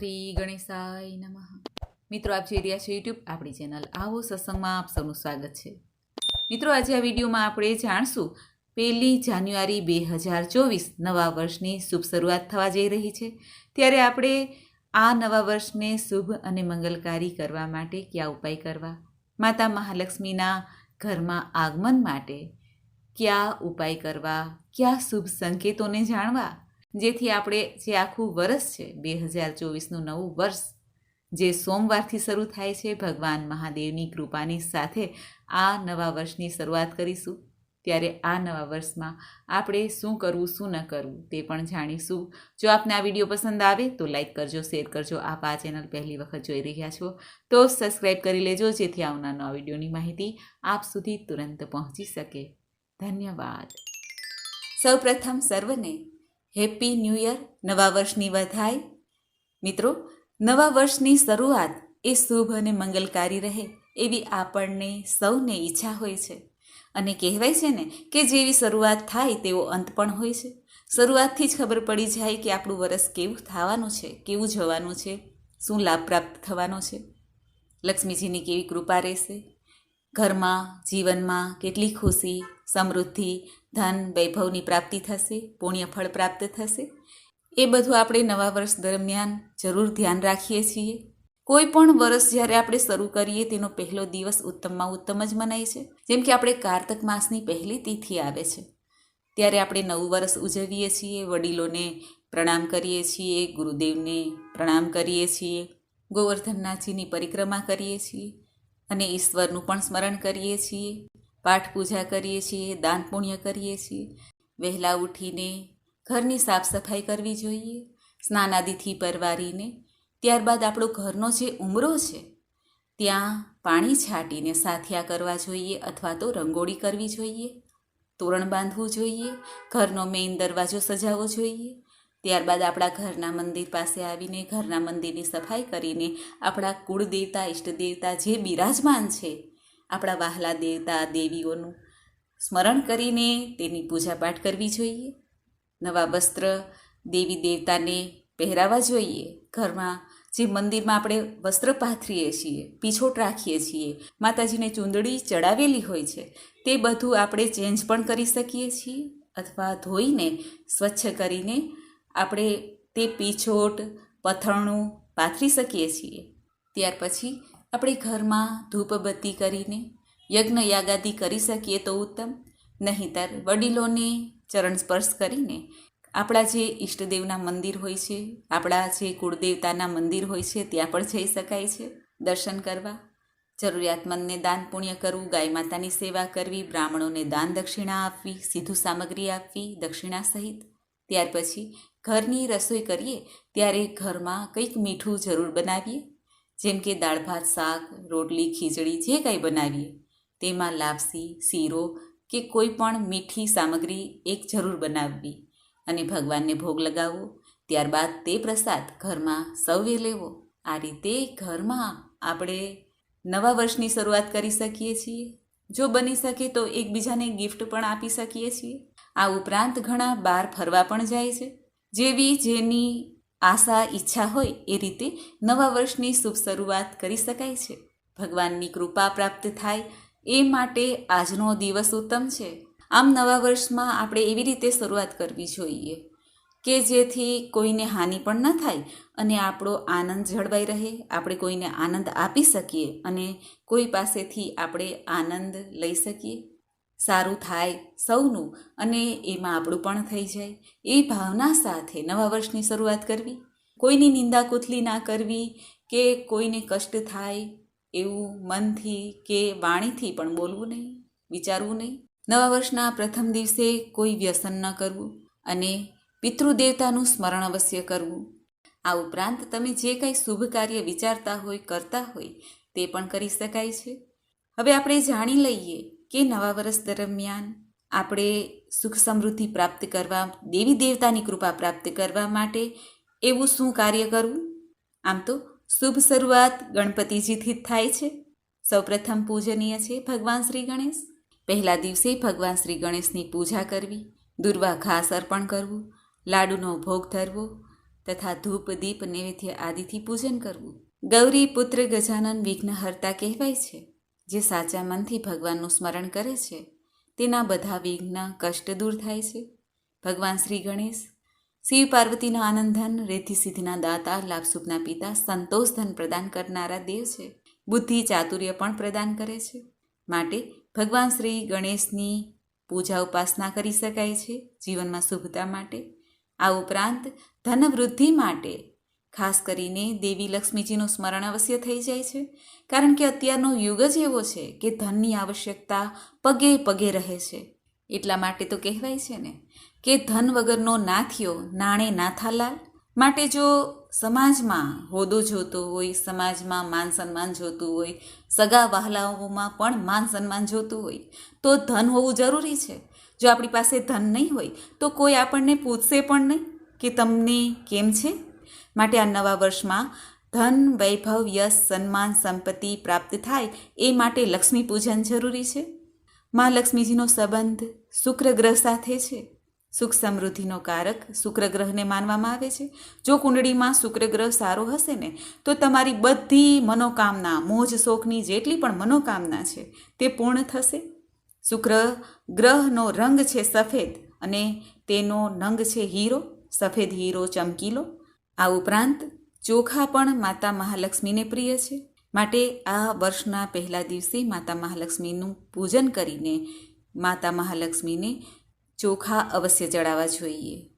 શ્રી ગણેશાય નમઃ. મિત્રો, આપ જોઈ રહ્યા છો યુટ્યુબ આપણી ચેનલ આવો સત્સંગમાં આપ સૌનું સ્વાગત છે. મિત્રો, આજે આ વિડીયોમાં આપણે જાણશું, પહેલી જાન્યુઆરી બે હજાર ચોવીસ નવા વર્ષની શુભ શરૂઆત થવા જઈ રહી છે. ત્યારે આપણે આ નવા વર્ષને શુભ અને મંગલકારી કરવા માટે કયા ઉપાય કરવા? માતા મહાલક્ષ્મીના ઘરમાં આગમન માટે કયા ઉપાય કરવા? કયા શુભ સંકેતોને જાણવા? જેથી આપણે જે આખું વર્ષ છે, બે હજાર ચોવીસનું નવું વર્ષ, જે સોમવારથી શરૂ થાય છે, ભગવાન મહાદેવની કૃપાની સાથે આ નવા વર્ષની શરૂઆત કરીશું. ત્યારે આ નવા વર્ષમાં આપણે શું કરવું, શું ન કરવું તે પણ જાણીશું. જો આપને આ વીડિયો પસંદ આવે તો લાઈક કરજો, શેર કરજો. આપ આ ચેનલ પહેલી વખત જોઈ રહ્યા છો તો સબસ્ક્રાઈબ કરી લેજો, જેથી આવનાર નવા વિડીયોની માહિતી આપ સુધી તુરંત પહોંચી શકે. ધન્યવાદ. સૌપ્રથમ સર્વને હેપી ન્યૂ યર. નવા વર્ષની વધાઈ મિત્રો, નવા વર્ષની શરૂઆત એ શુભ અને મંગલકારી રહે એવી આપણને સૌને ઈચ્છા હોય છે. અને કહેવાય છે ને કે જેવી શરૂઆત થાય તેવો અંત પણ હોય છે. શરૂઆતથી જ ખબર પડી જાય કે આપણું વરસ કેવું થવાનું છે, કેવું જવાનું છે, શું લાભ પ્રાપ્ત થવાનો છે. લક્ષ્મીજીની કેવી કૃપા રહેશે. ઘરમાં, જીવનમાં કેટલી ખુશી સમૃદ્ધિ, ધન, વૈભવની પ્રાપ્તિ થશે, પુણ્યફળ પ્રાપ્ત થશે. એ બધું આપણે નવા વર્ષ દરમિયાન જરૂર ધ્યાન રાખીએ છીએ. કોઈ પણ વર્ષ જ્યારે આપણે શરૂ કરીએ, તેનો પહેલો દિવસ ઉત્તમમાં ઉત્તમ જ મનાય છે. જેમ કે આપણે કારતક માસની પહેલી તિથિ આવે છે. ત્યારે આપણે નવું વર્ષ ઉજવીએ છીએ, વડીલોને પ્રણામ કરીએ છીએ, ગુરુદેવને પ્રણામ કરીએ છીએ, ગોવર્ધનનાથજીની પરિક્રમા કરીએ છીએ અને ઈશ્વરનું પણ સ્મરણ કરીએ છીએ. પાઠ પૂજા કરીએ છીએ, દાન પુણ્ય કરીએ છીએ. વહેલા ઉઠીને ઘરની સાફ સફાઈ કરવી જોઈએ સ્નાન આદિથી પરવારીને, ત્યારબાદ આપણો ઘરનો જે ઉમરો છે, ત્યાં પાણી છાંટીને સાથિયા કરવા જોઈએ અથવા તો રંગોળી કરવી જોઈએ, તોરણ બાંધવું જોઈએ, ઘરનો મેઇન દરવાજો સજાવવો જોઈએ. ત્યારબાદ આપણા ઘરના મંદિર પાસે આવીને ઘરના મંદિરની સફાઈ કરીને આપણા કુળદેવતા ઇષ્ટદેવતા જે બિરાજમાન છે આપણા વહાલા દેવતા દેવીઓનું સ્મરણ કરીને તેની પૂજાપાઠ કરવી જોઈએ. નવા વસ્ત્ર દેવી દેવતાને પહેરાવા જોઈએ. ઘરમાં જે મંદિરમાં આપણે વસ્ત્ર પાથરીએ છીએ, પીછોટ રાખીએ છીએ, માતાજીને ચૂંદડી ચડાવેલી હોય છે, તે બધું આપણે ચેન્જ પણ કરી શકીએ છીએ અથવા ધોઈને સ્વચ્છ કરીને આપણે તે પીછોટ, પથરણું પાથરી શકીએ છીએ. ત્યાર પછી આપણે ઘરમાં ધૂપબત્તી કરીને યજ્ઞ યાગાદી કરી શકીએ તો ઉત્તમ. નહીંતર વડીલોને ચરણ સ્પર્શ કરીને આપણા જે ઈષ્ટદેવના મંદિર હોય છે, આપણા જે કુળદેવતાના મંદિર હોય છે, ત્યાં પણ જઈ શકાય છે દર્શન કરવા. જરૂરિયાતમંદને દાન પુણ્ય કરવું, ગાય માતાની સેવા કરવી, બ્રાહ્મણોને દાન દક્ષિણા આપવી, સીધું સામગ્રી આપવી, દક્ષિણા સહિત. ત્યાર પછી ઘરની રસોઈ કરીએ, ત્યારે ઘરમાં કંઈક મીઠું જરૂર બનાવીએ. જેમ કે દાળ, ભાત, શાક, રોટલી, ખીચડી, જે કંઈ બનાવીએ, તેમાં લાપસી, શીરો કે કોઈ પણ મીઠી સામગ્રી એક જરૂર બનાવવી અને ભગવાનને ભોગ લગાવવો. ત્યારબાદ તે પ્રસાદ ઘરમાં સૌએ લેવો. આ રીતે ઘરમાં આપણે નવા વર્ષની શરૂઆત કરી શકીએ છીએ. જો બની શકે તો એકબીજાને ગિફ્ટ પણ આપી શકીએ છીએ. આ ઉપરાંત ઘણા બહાર ફરવા પણ જાય છે. જેવી જેની આશા, ઈચ્છા હોય એ રીતે નવા વર્ષની શુભ શરૂઆત કરી શકાય છે. ભગવાનની કૃપા પ્રાપ્ત થાય એ માટે આજનો દિવસ ઉત્તમ છે. આમ નવા વર્ષમાં આપણે એવી રીતે શરૂઆત કરવી જોઈએ કે જેથી કોઈને હાનિ પણ ન થાય અને આપણો આનંદ જળવાઈ રહે, આપણે કોઈને આનંદ આપી શકીએ અને કોઈ પાસેથી આપણે આનંદ લઈ શકીએ. સારું થાય સૌનું અને એમાં આપણું પણ થઈ જાય. એ ભાવના સાથે નવા વર્ષની શરૂઆત કરવી, કોઈની નિંદા કુથલી ના કરવી કે કોઈને કષ્ટ થાય એવું મનથી કે વાણીથી પણ બોલવું નહીં, વિચારવું નહીં. નવા વર્ષના પ્રથમ દિવસે કોઈ વ્યસન ન કરવું અને પિતૃદેવતાનું સ્મરણ અવશ્ય કરવું. આ ઉપરાંત તમે જે કંઈ શુભ કાર્ય વિચારતા હોય, કરતા હોય તે પણ કરી શકાય છે. હવે આપણે જાણી લઈએ કે નવા વર્ષ દરમિયાન આપણે સુખ સમૃદ્ધિ પ્રાપ્ત કરવા, દેવી દેવતાની કૃપા પ્રાપ્ત કરવા માટે એવું શું કાર્ય કરવું? આમ તો શુભ શરૂઆત ગણપતિજીથી જ થાય છે. સૌપ્રથમ પૂજનીય છે ભગવાન શ્રી ગણેશ. પહેલા દિવસે ભગવાન શ્રી ગણેશની પૂજા કરવી, દુર્વા ઘાસ અર્પણ કરવું, લાડુનો ભોગ ધરવો તથા ધૂપ, દીપ, નૈવેદ્ય આદિથી પૂજન કરવું. ગૌરી પુત્ર ગજાનન વિઘ્નહર્તા કહેવાય છે. જે સાચા મનથી ભગવાનનું સ્મરણ કરે છે, તેના બધા વિઘ્ન કષ્ટ દૂર થાય છે. ભગવાન શ્રી ગણેશ, શિવ પાર્વતીના આનંદધન રેતી સિદ્ધિના દાતા લાભ સુખના પિતા, સંતોષ ધન પ્રદાન કરનારા દેવ છે. બુદ્ધિ ચાતુર્ય પણ પ્રદાન કરે છે. માટે ભગવાન શ્રી ગણેશની પૂજા ઉપાસના કરી શકાય છે જીવનમાં શુભતા માટે. આ ઉપરાંત ધન વૃદ્ધિ માટે ખાસ કરીને દેવી લક્ષ્મીજીનું સ્મરણ અવશ્ય થઈ જાય છે, કારણ કે અત્યારનો યુગ જ એવો છે કે ધનની આવશ્યકતા પગે પગે રહે છે. એટલા માટે તો કહેવાય છે ને કે ધન વગરનો નાથિયો નાણે નાથાલાલ માટે જો સમાજમાં હોદો જોતો હોય, સમાજમાં માન સન્માન જોતું હોય, સગા વહાલાઓમાં પણ માન સન્માન જોતું હોય, તો ધન હોવું જરૂરી છે. જો આપણી પાસે ધન નહીં હોય, તો કોઈ આપણને પૂછશે પણ નહીં કે તમને કેમ છે? માટે આ નવા વર્ષમાં ધન વૈભવ યશ સન્માન, સંપત્તિ પ્રાપ્ત થાય એ માટે લક્ષ્મી પૂજન જરૂરી છે. માં લક્ષ્મીજીનો સંબંધ શુક્ર ગ્રહ સાથે છે. સુખ સમૃદ્ધિનો કારક શુક્ર ગ્રહને માનવામાં આવે છે. જો કુંડળીમાં શુક્ર ગ્રહ સારો હશે ને, તો તમારી બધી મનોકામના, મોજ શોખની જેટલી પણ મનોકામના છે, તે પૂર્ણ થશે. શુક્ર ગ્રહનો રંગ છે સફેદ અને તેનો નંગ છે હીરો. સફેદ હીરો ચમકીલો. આ ઉપરાંત ચોખા પણ માતા મહાલક્ષ્મીને પ્રિય છે. માટે આ વર્ષના પહેલા દિવસે માતા મહાલક્ષ્મીનું પૂજન કરીને માતા મહાલક્ષ્મીને ચોખા અવશ્ય ચડાવવા જોઈએ.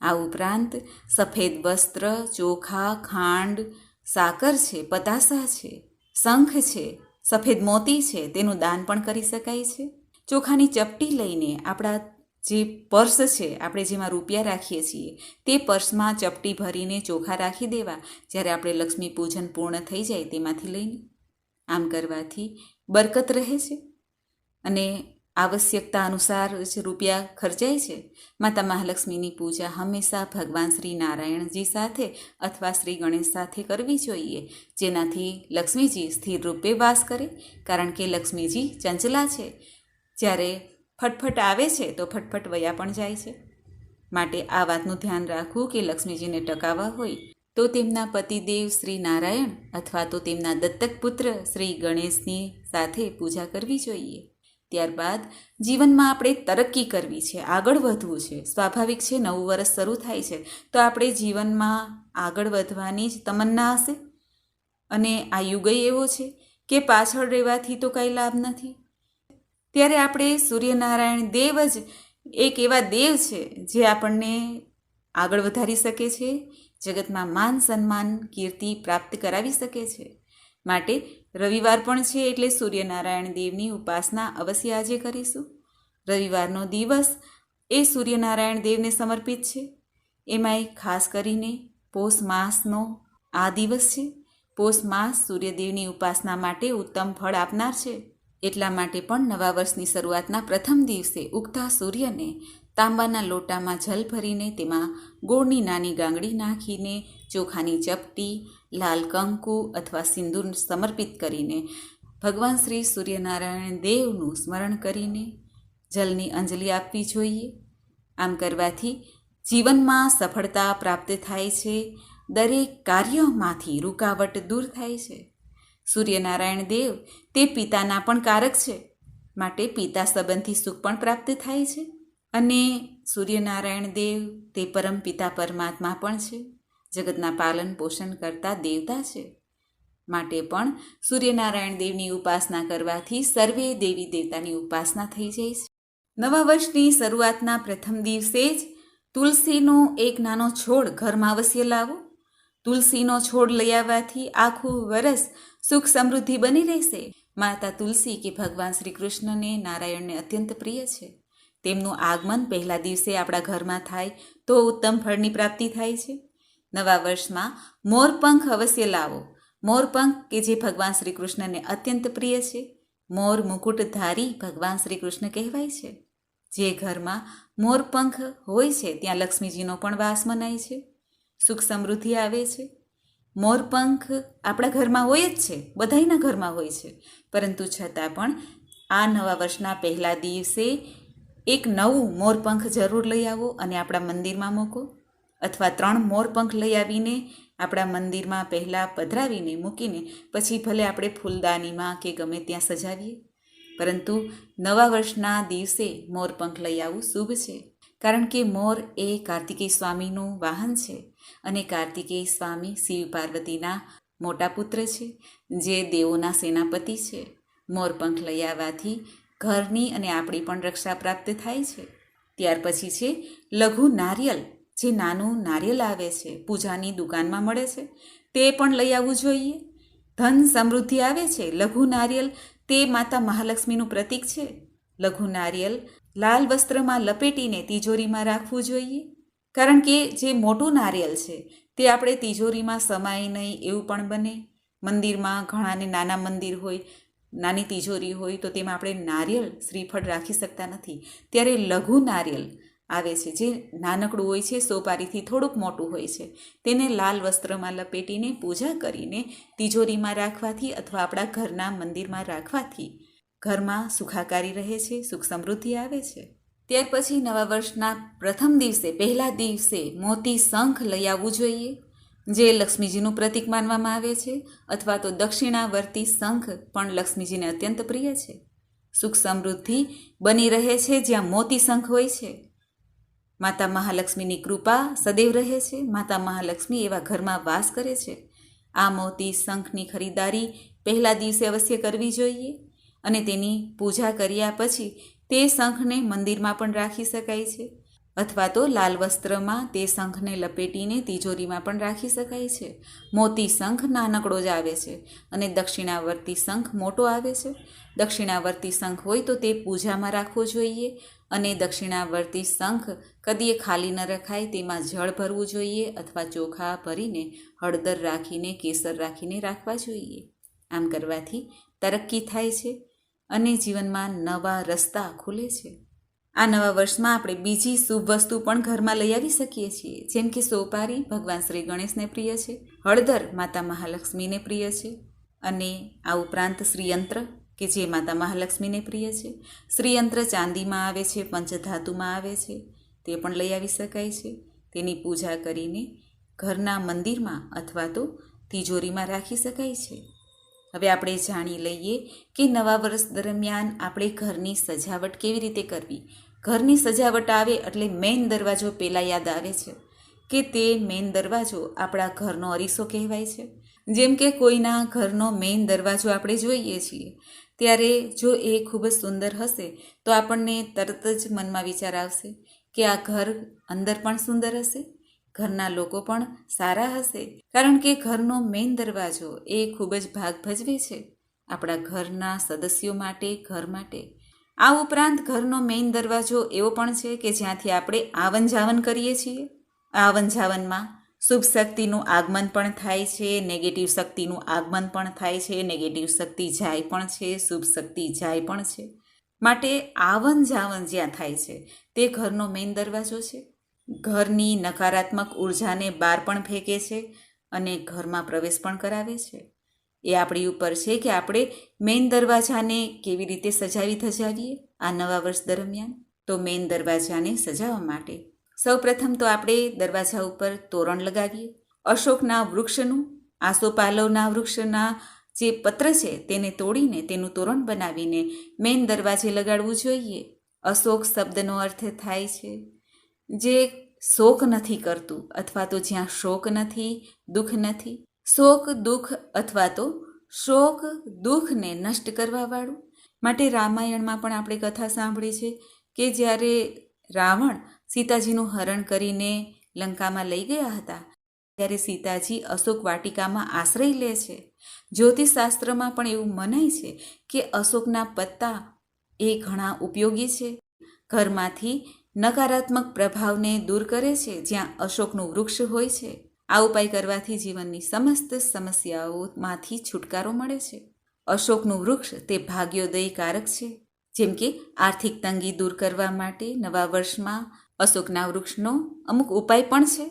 આ ઉપરાંત સફેદ વસ્ત્ર, ચોખા, ખાંડ, સાકર છે, પતાસા છે, શંખ છે, સફેદ મોતી છે, તેનું દાન પણ કરી શકાય છે. ચોખાની ચપટી લઈને આપણા જે પર્સ છે, આપણે જેમાં રૂપિયા રાખીએ છીએ, તે પર્સમાં ચપટી ભરીને ચોખા રાખી દેવા. જ્યારે આપણે લક્ષ્મી પૂજન પૂર્ણ થઈ જાય તેમાંથી લઈને આમ કરવાથી બરકત રહે છે. અને આવશ્યકતા અનુસાર જ રૂપિયા ખર્ચાય છે, માતા મહાલક્ષ્મીની પૂજા હંમેશા ભગવાન શ્રી નારાયણજી સાથે અથવા શ્રી ગણેશ સાથે કરવી જોઈએ. જેનાથી લક્ષ્મીજી સ્થિર રૂપે વાસ કરે. કારણ કે લક્ષ્મીજી ચંચલા છે. જ્યારે ફટફટ આવે છે તો ફટફટ વયા પણ જાય છે. માટે આ વાતનું ધ્યાન રાખવું કે લક્ષ્મીજીને ટકાવવા હોય તો તેમના પતિદેવ શ્રી નારાયણ અથવા તો તેમના દત્તક પુત્ર શ્રી ગણેશની સાથે પૂજા કરવી જોઈએ. ત્યારબાદ જીવનમાં આપણે તરક્કી કરવી છે, આગળ વધવું છે. સ્વાભાવિક છે, નવું વર્ષ શરૂ થાય છે, તો આપણે જીવનમાં આગળ વધવાની જ તમન્ના હશે. અને આ યુગય એવો છે કે પાછળ રહેવાથી તો કંઈ લાભ નથી. ત્યારે આપણે સૂર્યનારાયણ દેવ જ એક એવા દેવ છે જે આપણને આગળ વધારી શકે છે, જગતમાં માન સન્માન, કીર્તિ પ્રાપ્ત કરાવી શકે છે. માટે રવિવાર પણ છે એટલે સૂર્યનારાયણ દેવની ઉપાસના અવશ્ય આજે કરીશું. રવિવારનો દિવસ એ સૂર્યનારાયણ દેવને સમર્પિત છે. એમાંય ખાસ કરીને પોષ માસનો આ દિવસ છે. પોષ માસ સૂર્યદેવની ઉપાસના માટે ઉત્તમ ફળ આપનાર છે. એટલા માટે પણ નવા વર્ષની શરૂઆતના પ્રથમ દિવસે ઉગતા સૂર્યને તાંબાના લોટામાં જલ ભરીને તેમાં ગોળની નાની ગાંગડી નાખીને ચોખાની ચપટી, લાલ કંકુ અથવા સિંદૂર સમર્પિત કરીને ભગવાન શ્રી સૂર્યનારાયણ દેવનું સ્મરણ કરીને જલની અંજલિ આપવી જોઈએ. આમ કરવાથી જીવનમાં સફળતા પ્રાપ્ત થાય છે. દરેક કાર્યમાંથી રૂકાવટ દૂર થાય છે. સૂર્યનારાયણ દેવ તે પિતાના પણ કારક છે, માટે પિતા સંબંધી સુખ પણ પ્રાપ્ત થાય છે. અને સૂર્યનારાયણ દેવ તે પરમ પિતા પરમાત્મા પણ છે, જગતના પાલન પોષણ કરતા દેવતા છે. માટે પણ સૂર્યનારાયણ દેવની ઉપાસના કરવાથી સર્વે દેવી દેવતાની ઉપાસના થઈ જાય છે. નવા વર્ષની શરૂઆતના પ્રથમ દિવસે જ તુલસીનો એક નાનો છોડ ઘરમાં અવશ્ય લાવો. તુલસીનો છોડ લઈ આવવાથી આખું વરસ સુખ સમૃદ્ધિ બની રહેશે. માતા તુલસી કે ભગવાન શ્રી કૃષ્ણને નારાયણને અત્યંત પ્રિય છે. તેમનું આગમન પહેલા દિવસે આપણા ઘરમાં થાય તો ઉત્તમ ફળની પ્રાપ્તિ થાય છે. નવા વર્ષમાં મોરપંખ અવશ્ય લાવો. મોરપંખ કે જે ભગવાન શ્રી કૃષ્ણને અત્યંત પ્રિય છે. મોર મુકુટધારી ભગવાન શ્રી કૃષ્ણ કહેવાય છે. જે ઘરમાં મોરપંખ હોય છે, ત્યાં લક્ષ્મીજીનો પણ વાસ મનાય છે. સુખ સમૃદ્ધિ આવે છે. મોરપંખ આપણા ઘરમાં હોય જ છે, બધાયના ઘરમાં હોય છે. પરંતુ છતાં પણ આ નવા વર્ષના પહેલા દિવસે એક નવું મોરપંખ જરૂર લઈ આવો અને આપણા મંદિરમાં મૂકો. અથવા ત્રણ મોરપંખ લઈ આવીને આપણા મંદિરમાં પહેલાં પધરાવીને મૂકીને પછી ભલે આપણે ફૂલદાનીમાં કે ગમે ત્યાં સજાવીએ. પરંતુ નવા વર્ષના દિવસે મોરપંખ લઈ આવવું શુભ છે. કારણ કે મોર એ કાર્તિકેય સ્વામીનું વાહન છે. અને કાર્તિકેય સ્વામી શિવ પાર્વતીના મોટા પુત્ર છે, જે દેવોના સેનાપતિ છે. મોરપંખ લઈ આવવાથી ઘરની અને આપણી પણ રક્ષા પ્રાપ્ત થાય છે. ત્યાર પછી છે, લઘુ નારિયેલ, જે નાનું નારિયેલ આવે છે, પૂજાની દુકાનમાં મળે છે. તે પણ લઈ આવવું જોઈએ. ધન સમૃદ્ધિ આવે છે, લઘુ નારિયેલ તે માતા મહાલક્ષ્મીનું પ્રતીક છે. લઘુ નારિયેલ લાલ વસ્ત્રમાં લપેટીને તિજોરીમાં રાખવું જોઈએ. કારણ કે જે મોટું નારિયેલ છે, તે આપણે તિજોરીમાં સમાય નહીં એવું પણ બને. મંદિરમાં ઘણાને નાના મંદિર હોય, નાની તિજોરી હોય, તો તેમાં આપણે નારિયેલ શ્રીફળ રાખી શકતા નથી. ત્યારે લઘુ નારિયેલ આવે છે, જે નાનકડું હોય છે, સોપારીથી થોડુંક મોટું હોય છે. તેને લાલ વસ્ત્રમાં લપેટીને પૂજા કરીને તિજોરીમાં રાખવાથી અથવા આપણા ઘરના મંદિરમાં રાખવાથી ઘરમાં સુખાકારી રહે છે, સુખ સમૃદ્ધિ આવે છે. ત્યાર પછી નવા વર્ષના પ્રથમ દિવસે, પહેલા દિવસે મોતી શંખ લઈ આવવું જોઈએ, જે લક્ષ્મીજીનું પ્રતીક માનવામાં આવે છે, અથવા તો દક્ષિણાવર્તી શંખ પણ લક્ષ્મીજીને અત્યંત પ્રિય છે. સુખ સમૃદ્ધિ બની રહે છે જ્યાં મોતી શંખ હોય છે. માતા મહાલક્ષ્મીની કૃપા સદૈવ રહે છે. માતા મહાલક્ષ્મી એવા ઘરમાં વાસ કરે છે. આ મોતી શંખની ખરીદારી પહેલા દિવસે અવશ્ય કરવી જોઈએ અને તેની પૂજા કર્યા પછી તે શંખને મંદિરમાં પણ રાખી શકાય છે. અથવા તો લાલ વસ્ત્રમાં તે શંખને લપેટીને તિજોરીમાં પણ રાખી શકાય છે. મોતી શંખ નાનકડો જ આવે છે અને દક્ષિણાવર્તી શંખ મોટો આવે છે. દક્ષિણાવર્તી શંખ હોય તો તે પૂજામાં રાખવો જોઈએ અને દક્ષિણાવર્તી શંખ કદીએ ખાલી ન રખાય તેમાં જળ ભરવું જોઈએ અથવા ચોખા ભરીને હળદર રાખીને કેસર રાખીને રાખવા જોઈએ. આમ કરવાથી તરક્કી થાય છે. અને જીવનમાં નવા રસ્તા ખુલે છે. આ નવા વર્ષમાં આપણે બીજી શુભ વસ્તુ પણ ઘરમાં લઈ આવી શકીએ છીએ. જેમ કે સોપારી ભગવાન શ્રી ગણેશને પ્રિય છે. હળદર માતા મહાલક્ષ્મીને પ્રિય છે. અને આ ઉપરાંત શ્રીયંત્ર, કે જે માતા મહાલક્ષ્મીને પ્રિય છે. શ્રીયંત્ર ચાંદીમાં આવે છે, પંચધાતુમાં આવે છે. તે પણ લઈ આવી શકાય છે. તેની પૂજા કરીને ઘરના મંદિરમાં અથવા તો તિજોરીમાં રાખી શકાય છે. હવે આપણે જાણી લઈએ કે નવા વર્ષ દરમિયાન આપણે ઘરની સજાવટ કેવી રીતે કરવી? ઘરની સજાવટ આવે એટલે મેઇન દરવાજો પહેલાં યાદ આવે છે કે તે મેઇન દરવાજો આપણા ઘરનો અરીસો કહેવાય છે. જેમ કે કોઈના ઘરનો મેઇન દરવાજો આપણે જોઈએ છીએ, ત્યારે જો એ ખૂબ જ સુંદર હશે તો આપણને તરત જ મનમાં વિચાર આવશે કે આ ઘર અંદર પણ સુંદર હશે. ઘરના લોકો પણ સારા હશે. કારણ કે ઘરનો મેઇન દરવાજો એ ખૂબ જ ભાગ ભજવે છે. આપણા ઘરના સદસ્યો માટે, ઘર માટે. આ ઉપરાંત ઘરનો મેઇન દરવાજો એવો પણ છે કે જ્યાંથી આપણે આવન જાવન કરીએ છીએ. આવન જાવનમાં શુભ શક્તિનું આગમન પણ થાય છે નેગેટિવ શક્તિનું આગમન પણ થાય છે નેગેટિવ શક્તિ જાય પણ છે, શુભ શક્તિ જાય પણ છે. માટે આવન જાવન જ્યાં થાય છે, તે ઘરનો મેઇન દરવાજો છે. ઘરની નકારાત્મક ઉર્જાને બહાર પણ ફેંકે છે અને ઘરમાં પ્રવેશ પણ કરાવે છે. એ આપણી ઉપર છે કે આપણે મેઇન દરવાજાને કેવી રીતે સજાવી ધજાવીએ આ નવા વર્ષ દરમિયાન? તો મેઇન દરવાજાને સજાવવા માટે. સૌપ્રથમ તો આપણે દરવાજા ઉપર તોરણ લગાવીએ. અશોકના વૃક્ષનું, આસોપાલવના વૃક્ષના જે પત્ર છે તેને તોડીને તેનું તોરણ બનાવીને મેઇન દરવાજે લગાડવું જોઈએ. અશોક શબ્દનો અર્થ થાય છે જે શોક નથી કરતું અથવા તો જ્યાં શોક નથી, દુઃખ નથી. શોક, દુઃખ અથવા તો શોક, દુઃખને નષ્ટ કરવાવાળું. માટે રામાયણમાં પણ આપણે કથા સાંભળી છે કે જ્યારે રાવણ સીતાજીનું હરણ કરીને લંકામાં લઈ ગયા હતા, ત્યારે સીતાજી અશોક વાટિકામાં આશ્રય લે છે. જ્યોતિષશાસ્ત્રમાં પણ એવું મનાય છે કે અશોકના પત્તા એ ઘણા ઉપયોગી છે. ઘરમાંથી નકારાત્મક પ્રભાવને દૂર કરે છે જ્યાં અશોકનું વૃક્ષ હોય છે. આ ઉપાય કરવાથી જીવનની સમસ્ત સમસ્યાઓમાંથી છુટકારો મળે છે. અશોકનું વૃક્ષ તે ભાગ્યોદયકારક છે. જેમ કે, આર્થિક તંગી દૂર કરવા માટે નવા વર્ષમાં અશોકના વૃક્ષનો અમુક ઉપાય પણ છે.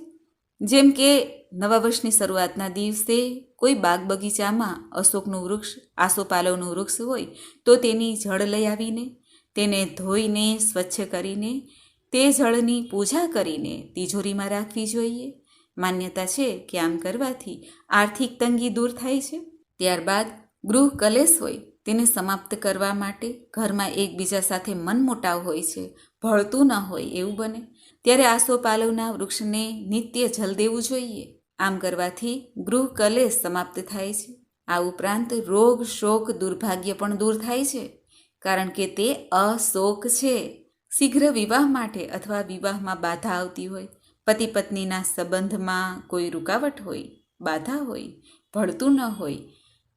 જેમ કે, નવા વર્ષની શરૂઆતના દિવસે કોઈ બાગ બગીચામાં અશોકનું વૃક્ષ, આસોપાલવનું વૃક્ષ હોય તો તેની જળ લઈ આવીને તેને ધોઈને, સ્વચ્છ કરીને તે જળની પૂજા કરીને તિજોરીમાં રાખવી જોઈએ. માન્યતા છે કે આમ કરવાથી આર્થિક તંગી દૂર થાય છે. ત્યારબાદ ગૃહ કલેશ હોય તેને સમાપ્ત કરવા માટે ઘરમાં એકબીજા સાથે મનમોટાવ હોય છે. ભળતું ન હોય એવું બને. ત્યારે આસોપાલવના વૃક્ષને નિત્ય જલ દેવું જોઈએ. આમ કરવાથી ગૃહ કલેશ સમાપ્ત થાય છે. આ ઉપરાંત રોગ શોક દુર્ભાગ્ય પણ દૂર થાય છે. કારણ કે તે અશોક છે. શીઘ્ર વિવાહ માટે અથવા વિવાહમાં બાધા આવતી હોય પતિ પત્નીના સંબંધમાં કોઈ રૂકાવટ હોય, બાધા હોય, ભળતું ન હોય,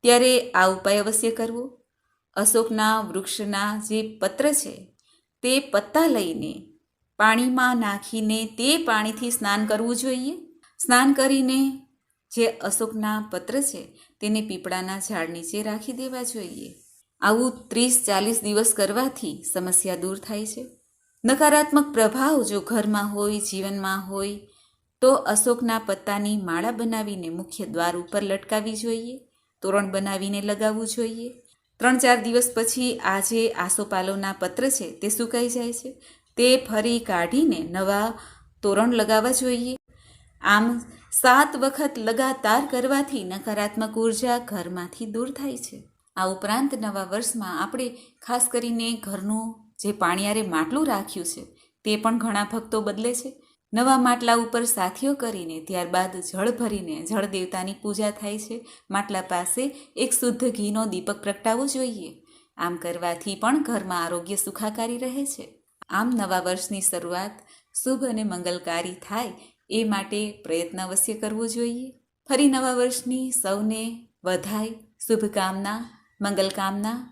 ત્યારે આ ઉપાય અવશ્ય કરવો. અશોકના વૃક્ષના જે પત્ર છે, તે પત્તા લઈને પાણીમાં નાખીને તે પાણીથી સ્નાન કરવું જોઈએ. સ્નાન કરીને જે અશોકના પત્ર છે, તેને પીપળાના ઝાડ નીચે રાખી દેવા જોઈએ. આવું ત્રીસ ચાલીસ દિવસ કરવાથી સમસ્યા દૂર થાય છે. નકારાત્મક પ્રભાવ જો ઘરમાં હોય, જીવનમાં હોય, તો અશોકના પત્તાની માળા બનાવીને મુખ્ય દ્વાર ઉપર લટકાવવી જોઈએ, તોરણ બનાવીને લગાવવું જોઈએ. ત્રણ ચાર દિવસ પછી આ જે આસોપાલવના પત્ર છે તે સુકાઈ જાય છે. તે ફરી કાઢીને નવા તોરણ લગાવવા જોઈએ. આમ સાત વખત લગાતાર કરવાથી નકારાત્મક ઊર્જા ઘરમાંથી દૂર થાય છે. આ ઉપરાંત નવા વર્ષમાં આપણે ખાસ કરીને ઘરનું જે પાણિયારે માટલું રાખ્યું છે, તે પણ ઘણા ભક્તો બદલે છે. નવા માટલા ઉપર સાથીઓ કરીને ત્યારબાદ જળ ભરીને જળ દેવતાની પૂજા થાય છે. માટલા પાસે એક શુદ્ધ ઘીનો દીપક પ્રગટાવવો જોઈએ. આમ કરવાથી પણ ઘરમાં આરોગ્ય સુખાકારી રહે છે. આમ નવા વર્ષની શરૂઆત શુભ અને મંગલકારી થાય એ માટે પ્રયત્ન અવશ્ય કરવો જોઈએ. ફરી નવા વર્ષની સૌને વધાય શુભકામના, મંગલકામના